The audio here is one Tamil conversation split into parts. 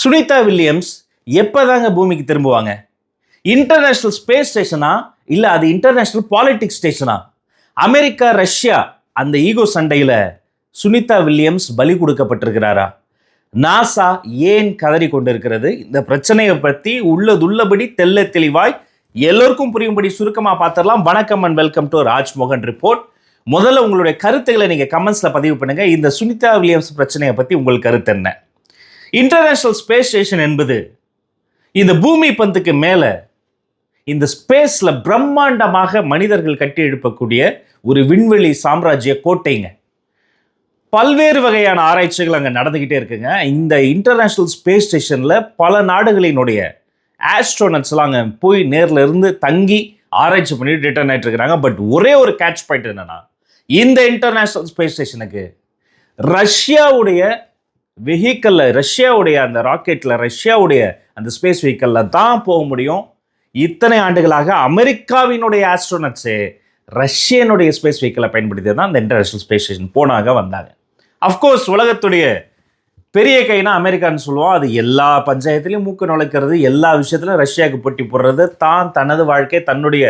சுனிதா வில்லியம்ஸ் எப்போதாங்க பூமிக்கு திரும்புவாங்க? இன்டர்நேஷ்னல் ஸ்பேஸ் ஸ்டேஷனா இல்லை அது இன்டர்நேஷ்னல் பாலிட்டிக்ஸ் ஸ்டேஷனா அமெரிக்கா ரஷ்யா அந்த ஈகோ சண்டையில் சுனிதா வில்லியம்ஸ் பலி கொடுக்கப்பட்டிருக்கிறாரா? நாசா ஏன் கதறி கொண்டிருக்கிறது? இந்த பிரச்சனையை பற்றி உள்ளதுள்ளபடி தெள்ள தெளிவாய் எல்லோருக்கும் புரியும்படி சுருக்கமாக பார்த்துடலாம். வணக்கம் and welcome to Rajmohan report முதல்ல உங்களுடைய கருத்துக்களை நீங்கள் கமெண்ட்ஸில் பதிவு பண்ணுங்கள் இந்த சுனிதா வில்லியம்ஸ் பிரச்சனையை பற்றி உங்கள் கருத்து என்ன? இன்டர்நேஷ்னல் ஸ்பேஸ் ஸ்டேஷன் என்பது இந்த பூமி பந்துக்கு மேலே இந்த ஸ்பேஸில் பிரம்மாண்டமாக மனிதர்கள் கட்டி எழுப்பக்கூடிய ஒரு விண்வெளி சாம்ராஜ்ய கோட்டைங்க. பல்வேறு வகையான ஆராய்ச்சிகள் அங்கே நடந்துக்கிட்டே இருக்குங்க. இந்த இன்டர்நேஷ்னல் ஸ்பேஸ் ஸ்டேஷனில் பல நாடுகளினுடைய ஆஸ்ட்ரோனட்ஸ்லாம் அங்கே போய் நேரில் இருந்து தங்கி ஆராய்ச்சி பண்ணிட்டு ரிட்டர்ன் ஆகிட்டு இருக்கிறாங்க. பட் ஒரே ஒரு கேட்ச் பாயிண்ட் என்னென்னா இந்த இன்டர்நேஷ்னல் ஸ்பேஸ் ஸ்டேஷனுக்கு ரஷ்யாவுடைய வெஹிக்கலில் ரஷ்யாவுடைய அந்த ராக்கெட்டில் ரஷ்யாவுடைய அந்த ஸ்பேஸ் வெஹிக்கலில் தான் போக முடியும். இத்தனை ஆண்டுகளாக அமெரிக்காவினுடைய ஆஸ்ட்ரோனட்ஸு ரஷ்யனுடைய ஸ்பேஸ் வெஹிக்கலை பயன்படுத்தி தான் இந்த இன்டர்நேஷ்னல் ஸ்பேஸ் ஸ்டேஷன் போனாக வந்தாங்க. அஃப்கோர்ஸ் உலகத்துடைய பெரிய கைனா அமெரிக்கான்னு சொல்லுவோம். அது எல்லா பஞ்சாயத்துலையும் மூக்கு நுழைக்கிறது எல்லா விஷயத்துலையும் ரஷ்யாவுக்கு போட்டி போடுறது தான் தனது வாழ்க்கை தன்னுடைய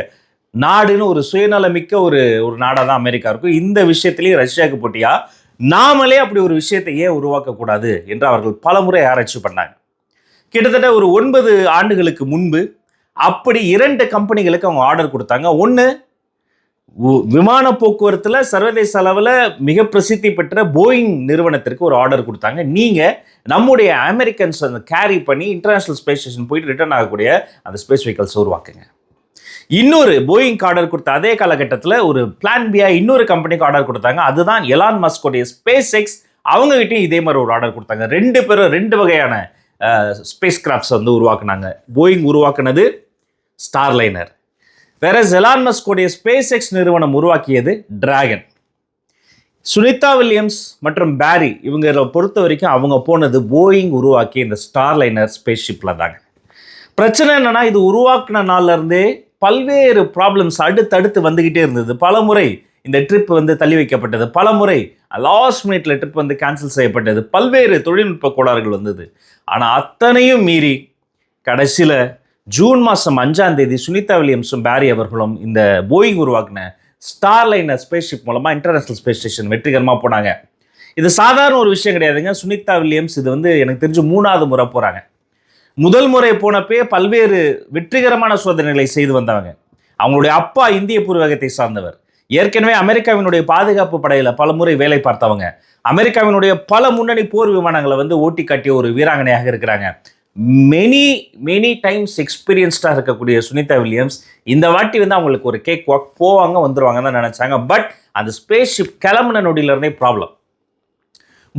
நாடுன்னு ஒரு சுயநலமிக்க ஒரு ஒரு நாடாக தான் அமெரிக்கா இருக்கும். இந்த விஷயத்திலையும் ரஷ்யாவுக்கு போட்டியாக நாமளே அப்படி ஒரு விஷயத்தை ஏன் உருவாக்கக்கூடாது என்று அவர்கள் பலமுறை ஆராய்ச்சி பண்ணாங்க. கிட்டத்தட்ட ஒரு ஒன்பது ஆண்டுகளுக்கு முன்பு அப்படி இரண்டு கம்பெனிகளுக்கு அவங்க ஆர்டர் கொடுத்தாங்க. ஒன்று விமான போக்குவரத்தில் சர்வதேச அளவில் மிக பிரசித்தி பெற்ற போயிங் நிறுவனத்திற்கு ஒரு ஆர்டர் கொடுத்தாங்க. நீங்கள் நம்முடைய அமெரிக்கன்ஸ் அந்த கேரி பண்ணி இன்டர்நேஷ்னல் ஸ்பேஸ் ஸ்டேஷன் போயிட்டு ரிட்டர்ன் ஆகக்கூடிய அந்த ஸ்பேஸ் வெஹிக்கல்ஸ் உருவாக்குங்க. இன்னொரு போயிங் ஆர்டர் கொடுத்த அதே காலகட்டத்தில் ஒரு பிளான் பியா இன்னொரு கம்பெனிக்கு ஆர்டர் கொடுத்தாங்க. அதுதான் எலான் மஸ்கோடைய ஸ்பேஸ் எக்ஸ் அவங்ககிட்டையும் இதே மாதிரி ஒரு ஆர்டர் கொடுத்தாங்க. ரெண்டு பேரும் ரெண்டு வகையான ஸ்பேஸ் கிராஃப்ட்ஸ் வந்து உருவாக்குனாங்க. போயிங் உருவாக்குனது ஸ்டார்லைனர் வேற ஜெலான் மஸ்கோடைய ஸ்பேஸ் எக்ஸ் நிறுவனம் உருவாக்கியது டிராகன் சுனிதா வில்லியம்ஸ் மற்றும் பேரி இவங்களை பொறுத்த வரைக்கும் அவங்க போனது போயிங் உருவாக்கிய இந்த ஸ்டார்லைனர் ஸ்பேஸ் ஷிப்பில் தாங்க. பிரச்சனை என்னென்னா இது உருவாக்குன நாள்லேருந்தே பல்வேறு ப்ராப்ளம்ஸ் அடுத்தடுத்து வந்துக்கிட்டே இருந்தது. பல முறை இந்த ட்ரிப் வந்து தள்ளி வைக்கப்பட்டது. பல முறை லாஸ்ட் மினிட்ல ட்ரிப் வந்து கேன்சல் செய்யப்பட்டது. பல்வேறு தொழில்நுட்ப கோளாறுகள் வந்தது. ஆனால் அத்தனையும் மீறி கடைசியில் ஜூன் மாதம் அஞ்சாம் தேதி சுனிதா வில்லியம்ஸும் பேரி அவர்களும் இந்த போயிங் உருவாக்கின ஸ்டார்லைனர் ஸ்பேஸ் ஷிப் மூலமாக இன்டர்நேஷனல் ஸ்பேஸ் ஸ்டேஷன் வெற்றிகரமாக போனாங்க. இது சாதாரண ஒரு விஷயம் கிடையாதுங்க. சுனிதா வில்லியம்ஸ் இது வந்து எனக்கு தெரிஞ்சு மூணாவது முறை போகிறாங்க முதல் முறை போனப்பே பல்வேறு வெற்றிகரமான சோதனைகளை செய்து வந்தவங்க. அவங்களுடைய அப்பா இந்திய பூர்வகத்தை சார்ந்தவர். ஏற்கனவே அமெரிக்காவினுடைய பாதுகாப்பு படையில் பல முறை வேலை பார்த்தவங்க. அமெரிக்காவினுடைய பல முன்னணி போர் விமானங்களை வந்து ஓட்டி காட்டிய ஒரு வீராங்கனையாக இருக்கிறாங்க. மெனி மெனி டைம்ஸ் எக்ஸ்பீரியன்ஸ்டாக இருக்கக்கூடிய சுனிதா வில்லியம்ஸ் இந்த வாட்டி வந்து அவங்களுக்கு ஒரு கேக் வாக் போவாங்க வந்துருவாங்கன்னு தான் நினச்சாங்க. பட் அந்த ஸ்பேஸ் ஷிப் கிளம்புன நொடியிலேருந்தே ப்ராப்ளம்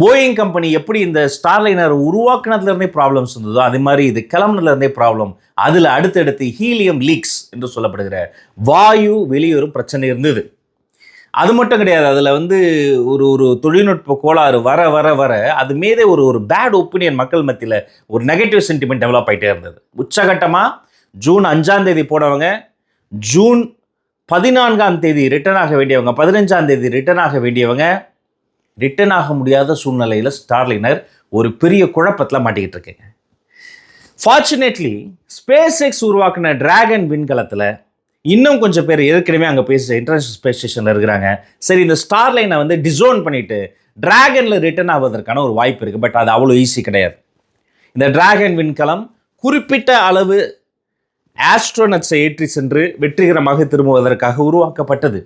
போயிங் கம்பெனி எப்படி இந்த ஸ்டார்லைனர் உருவாக்குனதுலேருந்தே ப்ராப்ளம்ஸ் இருந்ததோ அதே மாதிரி இது கிளம்புனதுலேருந்தே ப்ராப்ளம் அதில் அடுத்தடுத்து ஹீலியம் லீக்ஸ் என்று சொல்லப்படுகிற வாயு வெளியேறும் பிரச்சனை இருந்தது. அது மட்டும் கிடையாது அதில் வந்து ஒரு ஒரு தொழில்நுட்ப கோளாறு வர வர வர அது மீதே ஒரு ஒரு பேட் ஒப்பீனியன் மக்கள் மத்தியில் ஒரு நெகட்டிவ் சென்டிமெண்ட் டெவலப் ஆகிட்டே இருந்தது. உச்சகட்டமாக ஜூன் அஞ்சாம் தேதி போனவங்க ஜூன் பதினான்காம் தேதி ரிட்டர்ன் ஆக வேண்டியவங்க பதினஞ்சாம் தேதி ரிட்டர்ன் ஆக வேண்டியவங்க ரிட்டர்ன் ஆக முடியாத சூழ்நிலையில் ஸ்டார்லினர் ஒரு பெரிய குழப்பத்தில் மாட்டிக்கிட்டு இருக்கேங்க. ஃபார்ச்சுனேட்லி ஸ்பேஸ் எக்ஸ் உருவாக்கின டிராகன் விண்கலத்தில் இன்னும் கொஞ்சம் பேர் ஏற்கனவே அங்கே பேச இன்டர்நேஷனல் ஸ்பேஸ் ஸ்டேஷனில் இருக்கிறாங்க. சரி இந்த ஸ்டார்லைனை வந்து டிசோன் பண்ணிட்டு டிராகனில் ரிட்டர்ன் ஆவதற்கான ஒரு வாய்ப்பு இருக்குது பட் அது அவ்வளோ ஈஸி கிடையாது. இந்த டிராகன் விண்கலம் குறிப்பிட்ட அளவு ஆஸ்ட்ரோனட்ஸை ஏற்றி சென்று வெற்றிகரமாக திரும்புவதற்காக உருவாக்கப்பட்டது.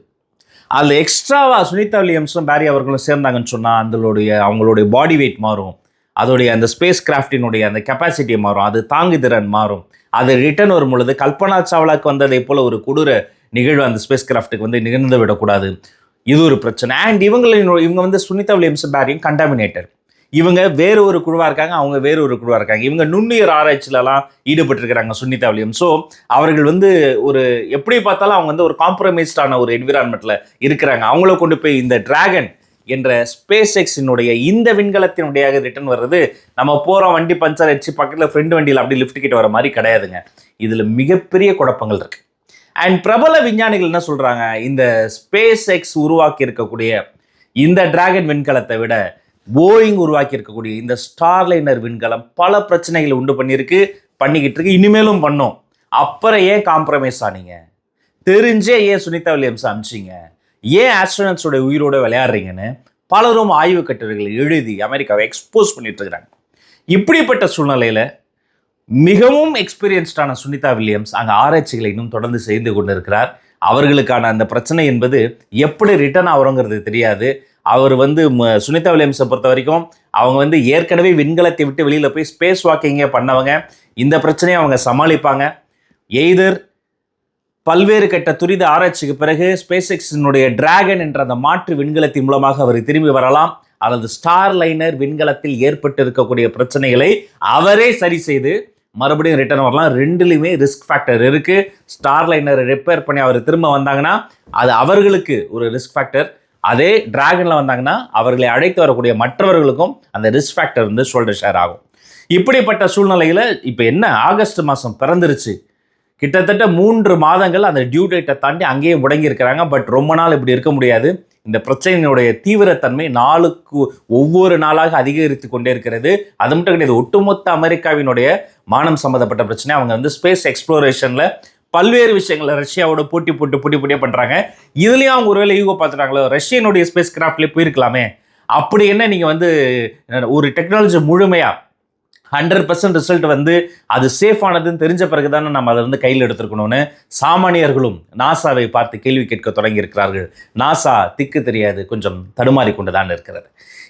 அதில் எக்ஸ்ட்ராவாக சுனிதா வில்லியம்ஸும் பேரி அவர்களும் சேர்ந்தாங்கன்னு சொன்னால் அதனுடைய அவங்களுடைய பாடி வெயிட் மாறும். அதோடைய அந்த ஸ்பேஸ் கிராஃப்டினுடைய அந்த கெப்பாசிட்டி மாறும். அது தாங்கு திறன் மாறும். அது ரிட்டர்ன் வரும் பொழுது கல்பனா சாவ்லாக்கு வந்ததை போல் ஒரு கொடூர நிகழ்வு அந்த ஸ்பேஸ் கிராஃப்ட்டுக்கு வந்து நிகழ்ந்து விடக்கூடாது. இது ஒரு பிரச்சனை. அண்ட் இவங்களின் இவங்க வந்து சுனிதா வில்லியம்ஸ் பேரியும் கண்டாமினேட்டர் இவங்க வேறு ஒரு குழுவாக இருக்காங்க அவங்க வேறு ஒரு குழுவாக இருக்காங்க. இவங்க நுண்ணுயிர் ஆராய்ச்சியிலலாம் ஈடுபட்டிருக்கிறாங்க சுனிதா வில்லியம் ஸோ அவர்கள் வந்து ஒரு எப்படி பார்த்தாலும் அவங்க வந்து ஒரு காம்ப்ரமைஸ்டான ஒரு என்விரான்மெண்ட்டில் இருக்கிறாங்க. அவங்கள கொண்டு போய் இந்த டிராகன் என்ற ஸ்பேஸ் எக்ஸினுடைய இந்த விண்கலத்தினுடைய ரிட்டர்ன் வர்றது நம்ம போகிறோம் வண்டி பஞ்சர் அடிச்சு பக்கத்தில் ஃப்ரெண்டு வண்டியில் அப்படி லிஃப்ட் கிட்ட வர மாதிரி கிடையாதுங்க. இதில் மிகப்பெரிய குழப்பங்கள் இருக்கு. அண்ட் பிரபல விஞ்ஞானிகள் என்ன சொல்கிறாங்க இந்த ஸ்பேஸ் எக்ஸ் உருவாக்கி இருக்கக்கூடிய இந்த டிராகன் விண்கலத்தை விட போயிங் உருவாக்கி இருக்கக்கூடிய இந்த ஸ்டார்லைனர் விண்கலம் பல பிரச்சனைகளை உண்டு பண்ணியிருக்கு பண்ணிக்கிட்டு இருக்கு இனிமேலும் பண்ணும். அப்புறம் ஏன் காம்ப்ரமைஸ் ஆனீங்க? தெரிஞ்சே ஏன் சுனிதா வில்லியம்ஸ் அனுப்பிச்சிங்க? ஏன் ஆஸ்ட்ரோனட்ஸோட உயிரோட விளையாடுறீங்கன்னு பலரும் ஆய்வு கட்டுரைகளை எழுதி அமெரிக்காவை எக்ஸ்போஸ் பண்ணிட்டு இருக்கிறாங்க. இப்படிப்பட்ட சூழ்நிலையில் மிகவும் எக்ஸ்பீரியன்ஸ்டான சுனிதா வில்லியம்ஸ் அங்கே ஆராய்ச்சிகளை இன்னும் தொடர்ந்து செய்து கொண்டிருக்கிறார். அவர்களுக்கான அந்த பிரச்சனை என்பது எப்படி ரிட்டர்ன் ஆகிறோங்கிறது தெரியாது. அவர் வந்து ம- சுனிதா வில்லியம்ஸை பொறுத்த வரைக்கும் அவங்க வந்து ஏற்கனவே விண்கலத்தை விட்டு வெளியில் போய் ஸ்பேஸ் வாக்கிங்கே பண்ணவங்க. இந்த பிரச்சனையை அவங்க சமாளிப்பாங்க. எய்தர் பல்வேறு கட்ட துரித ஆராய்ச்சிக்கு பிறகு ஸ்பேஸ் எக்ஸினுடைய டிராகன் என்ற அந்த மாற்று விண்கலத்தின் மூலமாக அவர் திரும்பி வரலாம். அல்லது ஸ்டார் லைனர் விண்கலத்தில் ஏற்பட்டு இருக்கக்கூடிய பிரச்சனைகளை அவரே சரி செய்து மறுபடியும் ரிட்டர்ன் வரலாம். ரெண்டுலையுமே ரிஸ்க் ஃபேக்டர் இருக்குது ஸ்டார் லைனரை ரிப்பேர் பண்ணி அவர் திரும்ப வந்தாங்கன்னா அது அவர்களுக்கு ஒரு ரிஸ்க் ஃபேக்டர் அதே டிராகனில் வந்தாங்கன்னா அவர்களை அழைத்து வரக்கூடிய மற்றவர்களுக்கும் அந்த ரிஸ்க் ஃபேக்டர் வந்து ஷோல்டர் ஷேர் ஆகும். இப்படிப்பட்ட சூழ்நிலையில் இப்போ என்ன? ஆகஸ்ட் மாதம் பிறந்துருச்சு. கிட்டத்தட்ட மூன்று மாதங்கள் அந்த டியூ டேட்டை தாண்டி அங்கேயே முடங்கியிருக்கிறாங்க. பட் ரொம்ப நாள் இப்படி இருக்க முடியாது. இந்த பிரச்சனையினுடைய தீவிரத்தன்மை நாளுக்கு ஒவ்வொரு நாளாக அதிகரித்து கொண்டே இருக்கிறது. அது மட்டும் கிடையாது ஒட்டுமொத்த அமெரிக்காவினுடைய மானம் சம்மந்தப்பட்ட பிரச்சனை. அவங்க வந்து ஸ்பேஸ் எக்ஸ்ப்ளோரேஷனில் பல்வேறு விஷயங்களை ரஷ்யாவோட போட்டி போட்டு போட்டி போட்டியாக பண்ணுறாங்க இதுலேயும் அவங்க ஒருவேளை ஈகோ பார்த்துட்டாங்களோ ரஷ்யனுடைய ஸ்பேஸ் கிராஃப்ட்லேயே போயிருக்கலாமே. அப்படி என்ன நீங்கள் வந்து ஒரு டெக்னாலஜி முழுமையாக ஹண்ட்ரட் பர்சன்ட் ரிசல்ட் வந்து அது சேஃப் ஆனதுன்னு தெரிஞ்ச பிறகு தானே நம்ம அதை வந்து கையில் எடுத்துருக்கணும்னு சாமானியர்களும் நாசாவை பார்த்து கேள்வி கேட்க தொடங்கி இருக்கிறார்கள் நாசா திக்கு தெரியாது கொஞ்சம் தடுமாறி கொண்டு தான் இருக்கிறது.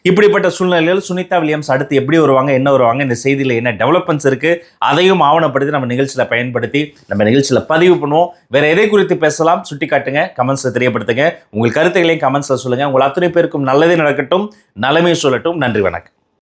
இப்படிப்பட்ட சூழ்நிலையில் சுனிதா வில்லியம்ஸ் அடுத்து எப்படி வருவாங்க என்ன வருவாங்க இந்த செய்தியில் என்ன டெவலப்மெண்ட்ஸ் இருக்குது அதையும் ஆவணப்படுத்தி நம்ம நிகழ்ச்சியில் பயன்படுத்தி நம்ம நிகழ்ச்சியில் பதிவு பண்ணுவோம். வேறு எதை குறித்து பேசலாம் சுட்டி காட்டுங்க கமெண்ட்ஸில் தெரியப்படுத்துங்க. உங்கள் கருத்துக்களையும் கமெண்ட்ஸில் சொல்லுங்கள் உங்கள் அத்தனை பேருக்கும் நல்லதே நடக்கட்டும். நலமே சொல்லட்டும். நன்றி வணக்கம்.